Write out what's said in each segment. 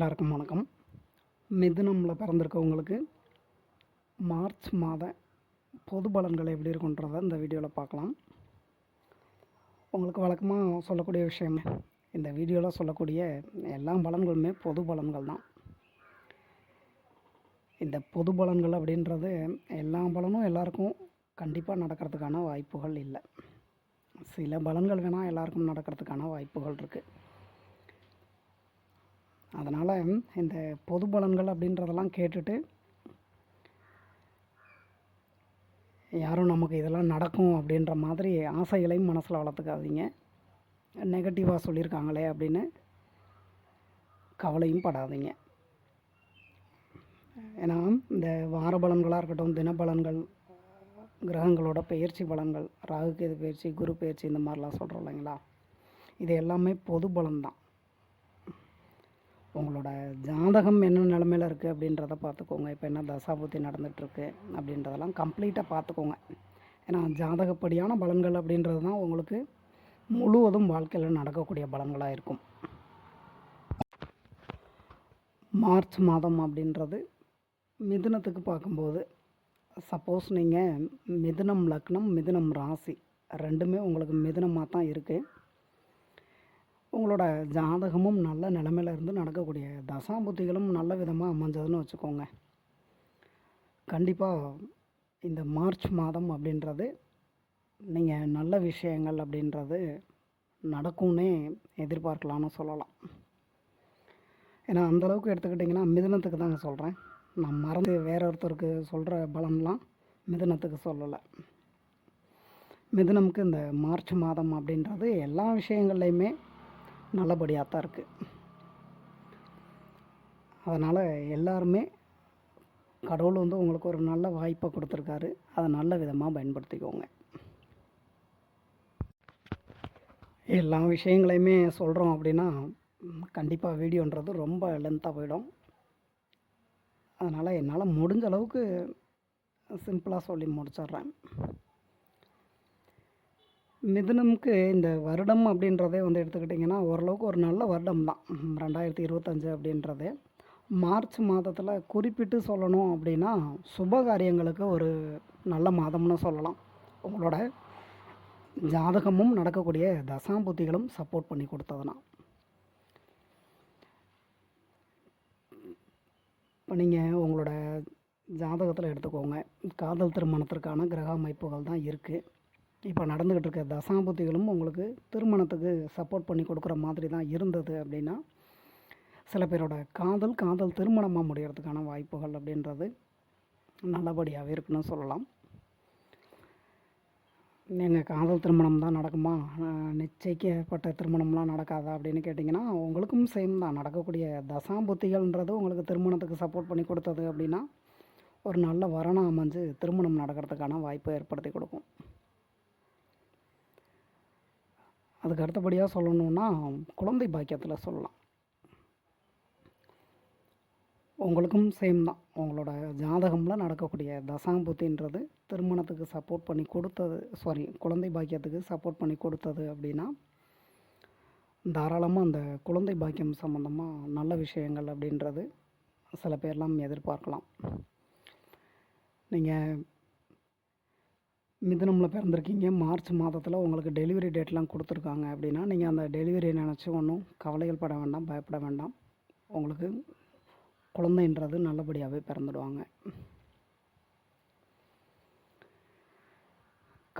எல்லாருக்கும் வணக்கம். மிதுனமில் பிறந்திருக்கவங்களுக்கு மார்ச் மாத பொது பலன்கள் எப்படி இருக்குன்றதை இந்த வீடியோவில் பார்க்கலாம். உங்களுக்கு வழக்கமாக சொல்லக்கூடிய விஷயம் இந்த வீடியோவில் சொல்லக்கூடிய எல்லா பலன்களுமே பொது பலன்கள் தான். இந்த பொது பலன்கள் அப்படின்றது எல்லா பலனும் எல்லாருக்கும் கண்டிப்பாக நடக்கிறதுக்கான வாய்ப்புகள் இல்லை. சில பலன்கள் வேணால் எல்லாருக்கும் நடக்கிறதுக்கான வாய்ப்புகள் இருக்குது அதனால் இந்த பொது பலன்கள் அப்படின்றதெல்லாம் கேட்டுட்டு யாரும் நமக்கு இதெல்லாம் நடக்கும் அப்படின்ற மாதிரி ஆசைகளையும் மனசில் வளர்த்துக்காதீங்க. நெகட்டிவாக சொல்லியிருக்காங்களே அப்படின்னு கவலையும் படாதீங்க. ஏன்னா இந்த வார பலன்களாக இருக்கட்டும் தினபலன்கள் கிரகங்களோட பெயர்ச்சி பலன்கள் ராகு கேது பயிற்சி குரு பயிற்சி இந்த மாதிரிலாம் சொல்கிறோம் இல்லைங்களா? இது எல்லாமே பொது பலன் தான் உங்களோட ஜாதகம் என்ன நிலமையில இருக்குது அப்படின்றத பார்த்துக்கோங்க. இப்போ என்ன தசாபுத்தி நடந்துகிட்ருக்கு அப்படின்றதெல்லாம் கம்ப்ளீட்டாக பார்த்துக்கோங்க. ஏன்னா ஜாதகப்படியான பலன்கள் அப்படின்றது தான் உங்களுக்கு முழுவதும் வாழ்க்கையில் நடக்கக்கூடிய பலன்களாக இருக்கும். மார்ச் மாதம் அப்படின்றது மிதுனத்துக்கு பார்க்கும்போது சப்போஸ் நீங்கள் மிதுனம் லக்னம் மிதுனம் ராசி ரெண்டுமே உங்களுக்கு மிதுனமாக தான் இருக்குது உங்களோட ஜாதகமும் நல்ல நிலமையில இருந்து நடக்கக்கூடிய தசாபுத்திகளும் நல்ல விதமாக அமைஞ்சதுன்னு வச்சுக்கோங்க. கண்டிப்பாக இந்த மார்ச் மாதம் அப்படின்றது நீங்கள் நல்ல விஷயங்கள் அப்படின்றது நடக்கும்னே எதிர்பார்க்கலாம்னு சொல்லலாம். ஏன்னா அந்தளவுக்கு எடுத்துக்கிட்டிங்கன்னா மிதனத்துக்கு தாங்க சொல்கிறேன் நான் மறந்து வேற ஒருத்தருக்கு சொல்கிற பலம்லாம் மிதனத்துக்கு சொல்லலை. மிதனமுக்கு இந்த மார்ச் மாதம் அப்படின்றது எல்லா விஷயங்கள்லையுமே நல்லபடியாக தான் இருக்குது அதனால் எல்லாருமே கடவுள் வந்து உங்களுக்கு ஒரு நல்ல வாய்ப்பை கொடுத்துருக்காரு. அதை நல்ல விதமாக பயன்படுத்திக்கோங்க. எல்லா விஷயங்களையுமே சொல்கிறோம் அப்படின்னா கண்டிப்பாக வீடியோன்றது ரொம்ப லென்த்தாக போயிடும். அதனால் என்னால் முடிஞ்ச அளவுக்கு சிம்பிளாக சொல்லி முடிச்சிடுறேன். மிதுனமுக்கு இந்த வருடம் அப்படின்றதே வந்து எடுத்துக்கிட்டிங்கன்னா ஓரளவுக்கு ஒரு நல்ல வருடம் தான். ரெண்டாயிரத்தி இருபத்தஞ்சு அப்படின்றது. மார்ச் மாதத்தில் குறிப்பிட்டு சொல்லணும் அப்படின்னா சுப காரியங்களுக்கு ஒரு நல்ல மாதம்னு சொல்லலாம். உங்களோட ஜாதகமும் நடக்கக்கூடிய தசாம்புத்திகளும் சப்போர்ட் பண்ணி கொடுத்ததுனா. இப்போ நீங்கள் உங்களோட ஜாதகத்தில் எடுத்துக்கோங்க. காதல் திருமணத்திற்கான கிரக அமைப்புகள் தான் இருக்குது இப்போ நடந்துக்கிட்டு இருக்க தசாபுத்திகளும் உங்களுக்கு திருமணத்துக்கு சப்போர்ட் பண்ணி கொடுக்குற மாதிரி தான் இருந்தது அப்படின்னா சில பேரோட காதல் காதல் திருமணமாக முடிகிறதுக்கான வாய்ப்புகள் அப்படின்றது நல்லபடியாகவே இருக்குன்னு சொல்லலாம். நீங்கள் காதல் திருமணம் தான் நடக்குமா? நிச்சயிக்கப்பட்ட திருமணம்லாம் நடக்காதா அப்படின்னு கேட்டிங்கன்னா உங்களுக்கும் சேம் தான். நடக்கக்கூடிய தசாம்புத்திகள்ன்றது உங்களுக்கு திருமணத்துக்கு சப்போர்ட் பண்ணி கொடுத்தது அப்படின்னா ஒரு நல்ல வரணம் அமைஞ்சு திருமணம் நடக்கிறதுக்கான வாய்ப்பை ஏற்படுத்தி கொடுக்கும். அதுக்கு அடுத்தபடியாக சொல்லணுன்னா குழந்தை பாக்கியத்தில் சொல்லலாம். உங்களுக்கும் சேம் தான். உங்களோட ஜாதகமில் நடக்கக்கூடிய தசாம்புத்தின்றது திருமணத்துக்கு சப்போர்ட் பண்ணி கொடுத்தது சாரி குழந்தை பாக்கியத்துக்கு சப்போர்ட் பண்ணி கொடுத்தது அப்படின்னா தாராளமாக அந்த குழந்தை பாக்கியம் சம்மந்தமாக நல்ல விஷயங்கள் அப்படின்றது சில பேர்லாம் எதிர்பார்க்கலாம். நீங்கள் மிதனமில் பிறந்திருக்கீங்க. மார்ச் மாதத்தில் உங்களுக்கு டெலிவரி டேட்லாம் கொடுத்துருக்காங்க அப்படின்னா நீங்கள் அந்த டெலிவரி நினச்சி ஒன்றும் கவலைகள் பட வேண்டாம் பயப்பட வேண்டாம். உங்களுக்கு குழந்தைன்றது நல்லபடியாகவே பிறந்துடுவாங்க.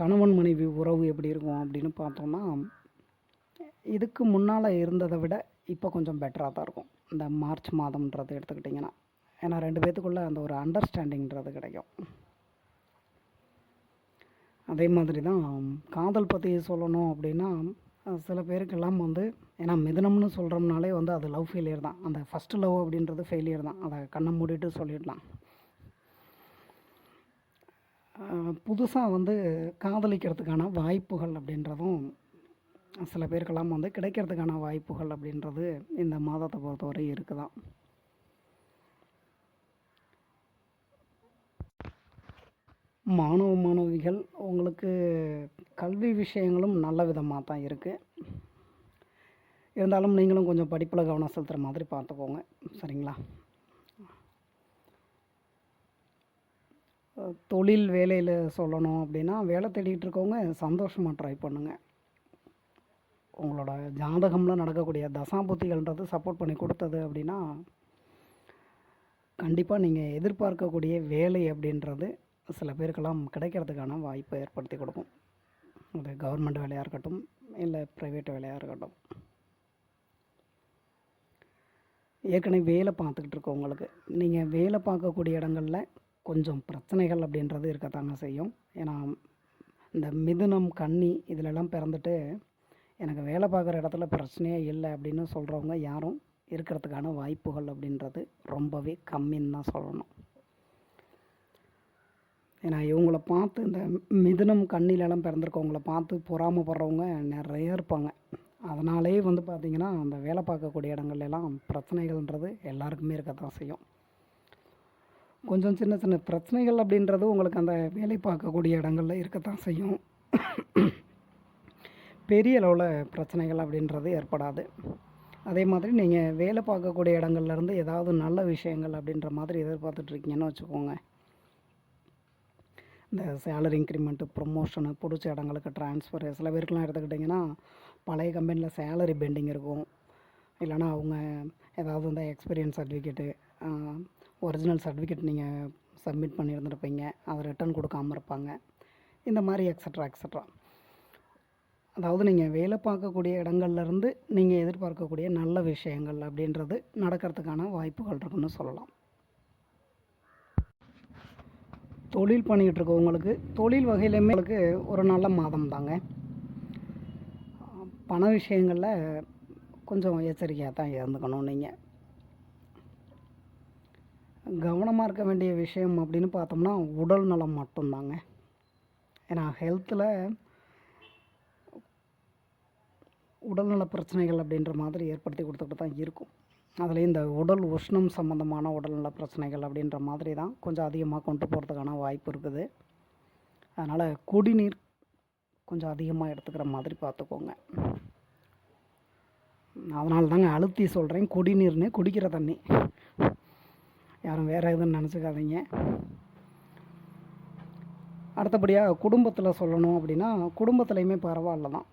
கணவன் மனைவி உறவு எப்படி இருக்கும் அப்படின்னு பார்த்தோம்னா இதுக்கு முன்னால் இருந்ததை விட இப்போ கொஞ்சம் பெட்டராக தான் இருக்கும். இந்த மார்ச் மாதம்ன்றது எடுத்துக்கிட்டிங்கன்னா. ஏன்னா ரெண்டு பேர்த்துக்குள்ளே அந்த ஒரு அண்டர்ஸ்டாண்டிங்கிறது கிடைக்கும். அதே மாதிரி தான் காதல் பற்றி சொல்லணும் அப்படின்னா சில பேருக்கெல்லாம் வந்து ஏன்னா மிதனம்னு சொல்கிறோம்னாலே வந்து அது லவ் ஃபெயிலியர் தான். அந்த ஃபஸ்ட்டு லவ் அப்படின்றது ஃபெயிலியர் தான். அதை கண்ணை மூடிட்டு சொல்லிடலாம். புதுசாக வந்து காதலிக்கிறதுக்கான வாய்ப்புகள் அப்படின்றதும் சில பேருக்கெல்லாம் வந்து கிடைக்கிறதுக்கான வாய்ப்புகள் அப்படின்றது இந்த மாதத்தை பொறுத்தவரை இருக்குதான். மாணவ மாணவிகள் உங்களுக்கு கல்வி விஷயங்களும் நல்ல விதமாக தான் இருக்குது. இருந்தாலும் நீங்களும் கொஞ்சம் படிப்பில் கவனம் செலுத்துகிற மாதிரி பார்த்துக்கோங்க. சரிங்களா? தொழில் வேலையில் சொல்லணும் அப்படின்னா வேலை தேடிட்டு இருக்கவங்க சந்தோஷமாக ட்ரை பண்ணுங்கள் உங்களோட ஜாதகம்லாம் நடக்கக்கூடிய தசாபுத்திகள்ன்றது சப்போர்ட் பண்ணி கொடுத்தது அப்படின்னா கண்டிப்பாக நீங்கள் எதிர்பார்க்கக்கூடிய வேலை அப்படின்றது சில பேருக்கெல்லாம் கிடைக்கிறதுக்கான வாய்ப்பை ஏற்படுத்தி கொடுக்கும். அது கவர்மெண்ட் வேலையாக இருக்கட்டும் இல்லை ப்ரைவேட் வேலையாக இருக்கட்டும். ஏற்கனவே வேலை பார்த்துக்கிட்டு இருக்கவங்களுக்கு நீங்கள் வேலை பார்க்கக்கூடிய இடங்களில் கொஞ்சம் பிரச்சனைகள் அப்படின்றது இருக்கத்தாங்க செய்யும். ஏன்னா இந்த மிதுனம் கன்னி இதிலெல்லாம் பிறந்துட்டு எனக்கு வேலை பார்க்குற இடத்துல பிரச்சனையே இல்லை அப்படின்னு சொல்கிறவங்க யாரும் இருக்கிறதுக்கான வாய்ப்புகள் அப்படின்றது ரொம்பவே கம்மின்னு தான் சொல்லணும். ஏன்னா இவங்கள பார்த்து இந்த மிதுனம் கண்ணிலெல்லாம் பிறந்திருக்கவங்கள பார்த்து பொறாமப்படுறவங்க நிறைய இருப்பாங்க. அதனாலே வந்து பார்த்திங்கன்னா அந்த வேலை பார்க்கக்கூடிய இடங்கள்லாம் பிரச்சனைகள்ன்றது எல்லாருக்குமே இருக்கத்தான் செய்யும். கொஞ்சம் சின்ன சின்ன பிரச்சனைகள் அப்படின்றது உங்களுக்கு அந்த வேலை பார்க்கக்கூடிய இடங்களில் இருக்கத்தான் செய்யும். பெரிய அளவில் பிரச்சனைகள் அப்படின்றது ஏற்படாது. அதே மாதிரி நீங்கள் வேலை பார்க்கக்கூடிய இடங்கள்லேருந்து ஏதாவது நல்ல விஷயங்கள் அப்படின்ற மாதிரி எதிர்பார்த்துட்ருக்கீங்கன்னு வச்சுக்கோங்க. இந்த சேலரி இன்க்ரிமெண்ட்டு ப்ரொமோஷனு பிடிச்ச இடங்களுக்கு ட்ரான்ஸ்ஃபரு சில பேருக்குலாம் எடுத்துக்கிட்டிங்கன்னா பழைய கம்பெனியில் சேலரி பெண்டிங் இருக்கும். இல்லைனா அவங்க ஏதாவது இந்த எக்ஸ்பீரியன்ஸ் சர்டிஃபிகேட்டு ஒரிஜினல் சர்டிஃபிகேட் நீங்கள் சப்மிட் பண்ணியிருந்துருப்பீங்க. அதை ரிட்டர்ன் கொடுக்காம இருப்பாங்க. இந்த மாதிரி எக்ஸட்ரா எக்ஸட்ரா அதாவது நீங்கள் வேலை பார்க்கக்கூடிய இடங்கள்லேருந்து நீங்கள் எதிர்பார்க்கக்கூடிய நல்ல விஷயங்கள் அப்படின்றது நடக்கிறதுக்கான வாய்ப்புகள் இருக்குன்னு சொல்லலாம். தொழில் பண்ணிக்கிட்டு இருக்கவங்களுக்கு தொழில் வகையிலுமே உங்களுக்கு ஒரு நல்ல மாதம் தாங்க. பண விஷயங்களில் கொஞ்சம் எச்சரிக்கையாக தான் இருந்துக்கணும் நீங்கள் கவனமாக இருக்க வேண்டிய விஷயம் அப்படின்னு பார்த்தோம்னா உடல் நலம் மட்டும்தாங்க ஏன்னா ஹெல்த்தில் உடல்நல பிரச்சனைகள் அப்படின்ற மாதிரி ஏற்படுத்தி கொடுத்துக்கிட்டு தான் இருக்கும். அதில் இந்த உடல் உஷ்ணம் சம்மந்தமான உடல்நல பிரச்சனைகள் அப்படின்ற மாதிரி தான் கொஞ்சம் அதிகமாக கொண்டு போகிறதுக்கான வாய்ப்பு இருக்குது. அதனால் குடிநீர் கொஞ்சம் அதிகமாக எடுத்துக்கிற மாதிரி பார்த்துக்கோங்க. அதனால தாங்க அழுத்தி சொல்கிறேன் குடிநீர்னு குடிக்கிற தண்ணி. யாரும் வேறு எதுவும் நினச்சிக்காதீங்க. அடுத்தபடியாக குடும்பத்தில் சொல்லணும் அப்படின்னா குடும்பத்துலேயுமே பரவாயில்ல தான்.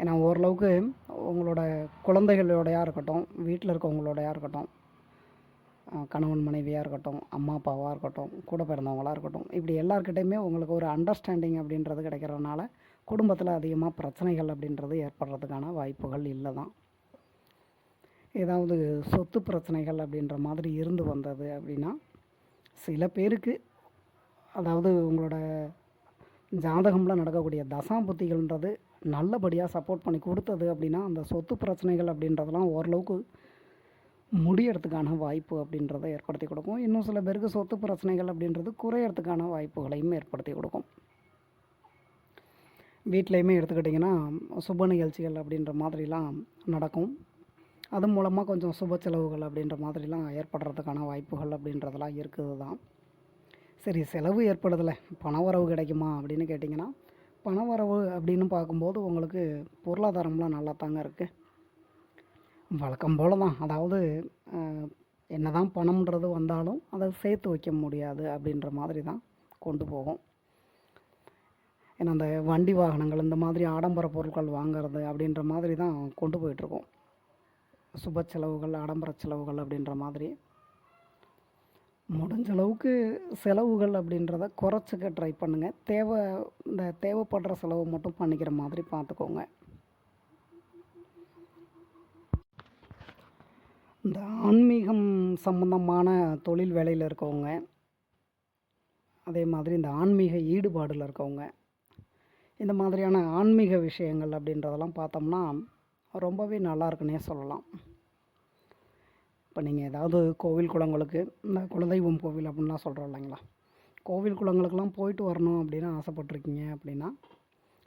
ஏன்னா ஓரளவுக்கு உங்களோட குழந்தைகளோடையாக இருக்கட்டும் வீட்டில் இருக்கவங்களோடையாக இருக்கட்டும் கணவன் மனைவியாக இருக்கட்டும் அம்மா அப்பாவாக இருக்கட்டும் கூட பிறந்தவங்களாக இருக்கட்டும் இப்படி எல்லாருக்கிட்டையுமே உங்களுக்கு ஒரு அண்டர்ஸ்டாண்டிங் அப்படின்றது கிடைக்கிறதுனால குடும்பத்தில் அதிகமாக பிரச்சனைகள் அப்படின்றது ஏற்படுறதுக்கான வாய்ப்புகள் இல்லை தான் ஏதாவது சொத்து பிரச்சனைகள் அப்படின்ற மாதிரி இருந்து வந்தது அப்படின்னா சில பேருக்கு அதாவது உங்களோட ஜாதகம்ல நடக்கக்கூடிய தசாபுத்திகள்ன்றது நல்லபடியாக சப்போர்ட் பண்ணி கொடுத்தது அப்படின்னா அந்த சொத்து பிரச்சனைகள் அப்படின்றதெல்லாம் ஓரளவுக்கு முடியறதுக்கான வாய்ப்பு அப்படின்றத ஏற்படுத்தி கொடுக்கும். இன்னும் சில பேருக்கு சொத்து பிரச்சனைகள் அப்படின்றது குறையறதுக்கான வாய்ப்புகளையும் ஏற்படுத்தி கொடுக்கும். வீட்லேயுமே எடுத்துக்கிட்டிங்கன்னா சுப நிகழ்ச்சிகள் அப்படின்ற மாதிரிலாம் நடக்கும். அது மூலமாக கொஞ்சம் சுப செலவுகள் அப்படின்ற மாதிரிலாம் ஏற்படுறதுக்கான வாய்ப்புகள் அப்படின்றதெல்லாம் இருக்குது தான் சரி செலவு ஏற்படுதில்ல பண வரவு கிடைக்குமா அப்படின்னு கேட்டிங்கன்னா பண வரவு அப்படின்னு பார்க்கும்போது உங்களுக்கு பொருளாதாரம்லாம் நல்லா தாங்க இருக்குது வழக்கம் போல் தான். அதாவது என்ன தான் பணம்ன்றது வந்தாலும் அதை சேர்த்து வைக்க முடியாது அப்படின்ற மாதிரி தான் கொண்டு போகும். ஏன்னா அந்த வண்டி வாகனங்கள் இந்த மாதிரி ஆடம்பர பொருட்கள் வாங்குறது அப்படின்ற மாதிரி தான் கொண்டு போயிட்டுருக்கோம் சுப செலவுகள் ஆடம்பர செலவுகள் அப்படின்ற மாதிரி. முடிஞ்ச அளவுக்கு செலவுகள் அப்படின்றத குறைச்சிக்க ட்ரை பண்ணுங்கள் தேவை இந்த தேவைப்படுற செலவு மட்டும் பண்ணிக்கிற மாதிரி பார்த்துக்கோங்க. இந்த ஆன்மீகம் சம்மந்தமான தொழில் வேலையில் இருக்கவங்க அதே மாதிரி இந்த ஆன்மீக ஈடுபாடில் இருக்கவங்க இந்த மாதிரியான ஆன்மீக விஷயங்கள் அப்படின்றதெல்லாம் பார்த்தோம்னா ரொம்பவே நல்லாயிருக்குன்னே சொல்லலாம். இப்போ நீங்கள் ஏதாவது கோவில் குளங்களுக்கு இந்த குலதெய்வம் கோவில் அப்படின்லாம் சொல்கிறோம் இல்லைங்களா? கோவில் குளங்களுக்கெல்லாம் போயிட்டு வரணும் அப்படின்னு ஆசைப்பட்டிருக்கீங்க அப்படின்னா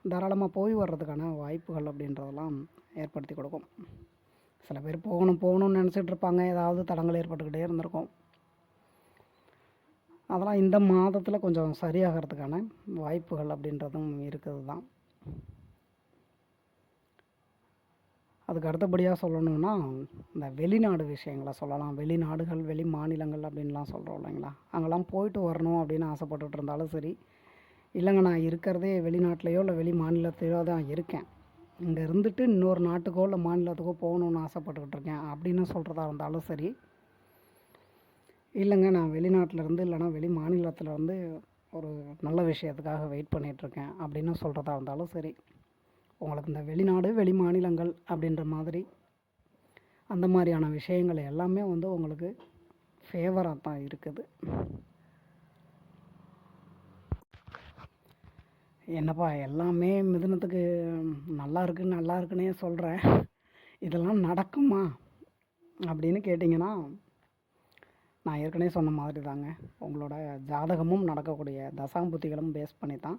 தாராளமாக போய் வர்றதுக்கான வாய்ப்புகள் அப்படின்றதெல்லாம் ஏற்படுத்தி கொடுக்கும். சில பேர் போகணும் போகணும்னு நினச்சிட்டு இருப்பாங்க. ஏதாவது தடங்கள் ஏற்பட்டுக்கிட்டே இருந்திருக்கும். அதெல்லாம் இந்த மாதத்தில் கொஞ்சம் சரியாகிறதுக்கான வாய்ப்புகள் அப்படின்றதும் இருக்குது தான் அதுக்கு அடுத்தபடியாக சொல்லணுன்னா இந்த வெளிநாடு விஷயங்களை சொல்லலாம். வெளிநாடுகள் வெளி மாநிலங்கள் அப்படின்லாம் சொல்கிறோம் இல்லைங்களா? அங்கெல்லாம் போயிட்டு வரணும் அப்படின்னு ஆசைப்பட்டுட்டு இருந்தாலும் சரி. இல்லைங்க நான் இருக்கிறதே வெளிநாட்டிலையோ இல்லை வெளி மாநிலத்திலையோ தான் இருக்கேன். இங்கே இருந்துட்டு இன்னொரு நாட்டுக்கோ இல்லை மாநிலத்துக்கோ போகணுன்னு ஆசைப்பட்டுக்கிட்டு இருக்கேன் அப்படின்னு சொல்கிறதா இருந்தாலும் சரி. இல்லைங்க நான் வெளிநாட்டிலேருந்து இல்லைனா வெளி மாநிலத்தில் இருந்து ஒரு நல்ல விஷயத்துக்காக வெயிட் பண்ணிகிட்ருக்கேன் அப்படின்னு சொல்கிறதா இருந்தாலும் சரி. உங்களுக்கு இந்த வெளிநாடு வெளி மாநிலங்கள் அப்படின்ற மாதிரி அந்த மாதிரியான விஷயங்கள் எல்லாமே வந்து உங்களுக்கு ஃபேவராக தான் இருக்குது. என்னப்பா எல்லாமே மிதுனத்துக்கு நல்லா இருக்கு நல்லா இருக்குன்னே சொல்கிறேன் இதெல்லாம் நடக்குமா? அப்படின்னு கேட்டிங்கன்னா நான் ஏற்கனவே சொன்ன மாதிரி தாங்க. உங்களோட ஜாதகமும் நடக்கக்கூடிய தசாம்புத்திகளும் பேஸ் பண்ணி தான்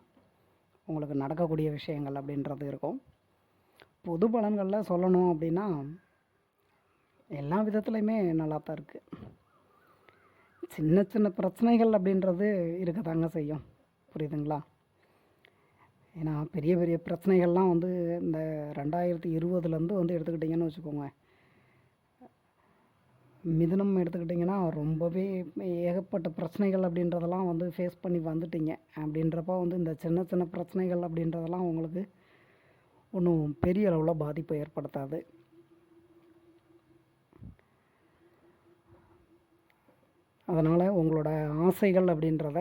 உங்களுக்கு நடக்கக்கூடிய விஷயங்கள் அப்படின்றது இருக்கும். பொது பலன்களில் சொல்லணும் அப்படின்னா எல்லா விதத்துலையுமே நல்லா தான் இருக்குது சின்ன சின்ன பிரச்சனைகள் அப்படின்றது இருக்க தாங்க செய்யும். புரியுதுங்களா? ஏன்னா பெரிய பெரிய பிரச்சனைகள்லாம் வந்து இந்த ரெண்டாயிரத்தி இருபதுலேருந்து வந்து எடுத்துக்கிட்டிங்கன்னு வச்சுக்கோங்க. மிதுனம் எடுத்துக்கிட்டிங்கன்னா ரொம்பவே ஏகப்பட்ட பிரச்சனைகள் அப்படின்றதெல்லாம் வந்து ஃபேஸ் பண்ணி வந்துட்டீங்க. அப்படின்றப்ப வந்து இந்த சின்ன சின்ன பிரச்சனைகள் அப்படின்றதெல்லாம் உங்களுக்கு ஒன்றும் பெரிய அளவில் பாதிப்பை ஏற்படுத்தாது. அதனால் உங்களோட ஆசைகள் அப்படின்றத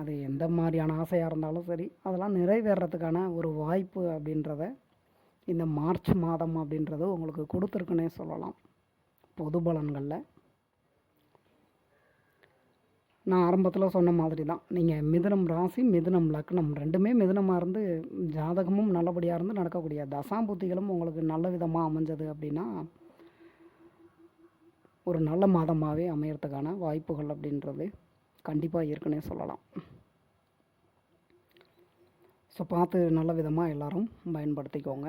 அது எந்த மாதிரியான ஆசையாக இருந்தாலும் சரி அதெல்லாம் நிறைவேறத்துக்கான ஒரு வாய்ப்பு அப்படின்றத இந்த மார்ச் மாதம் அப்படின்றது உங்களுக்கு கொடுத்துருக்குன்னே சொல்லலாம். பொது பலன்களில் நான் ஆரம்பத்தில் சொன்ன மாதிரி தான் நீங்கள் மிதுனம் ராசி மிதுனம் லக்னம் ரெண்டுமே மிதுனமாக இருந்து ஜாதகமும் நல்லபடியாக இருந்து நடக்கக்கூடிய தசாம்புத்திகளும் உங்களுக்கு நல்ல விதமாக அமைஞ்சது அப்படின்னா ஒரு நல்ல மாதமாகவே அமையறதுக்கான வாய்ப்புகள் அப்படின்றது கண்டிப்பாக இருக்குன்னே சொல்லலாம். ஸோ பார்த்து நல்ல விதமாக எல்லோரும் பயன்படுத்திக்கோங்க.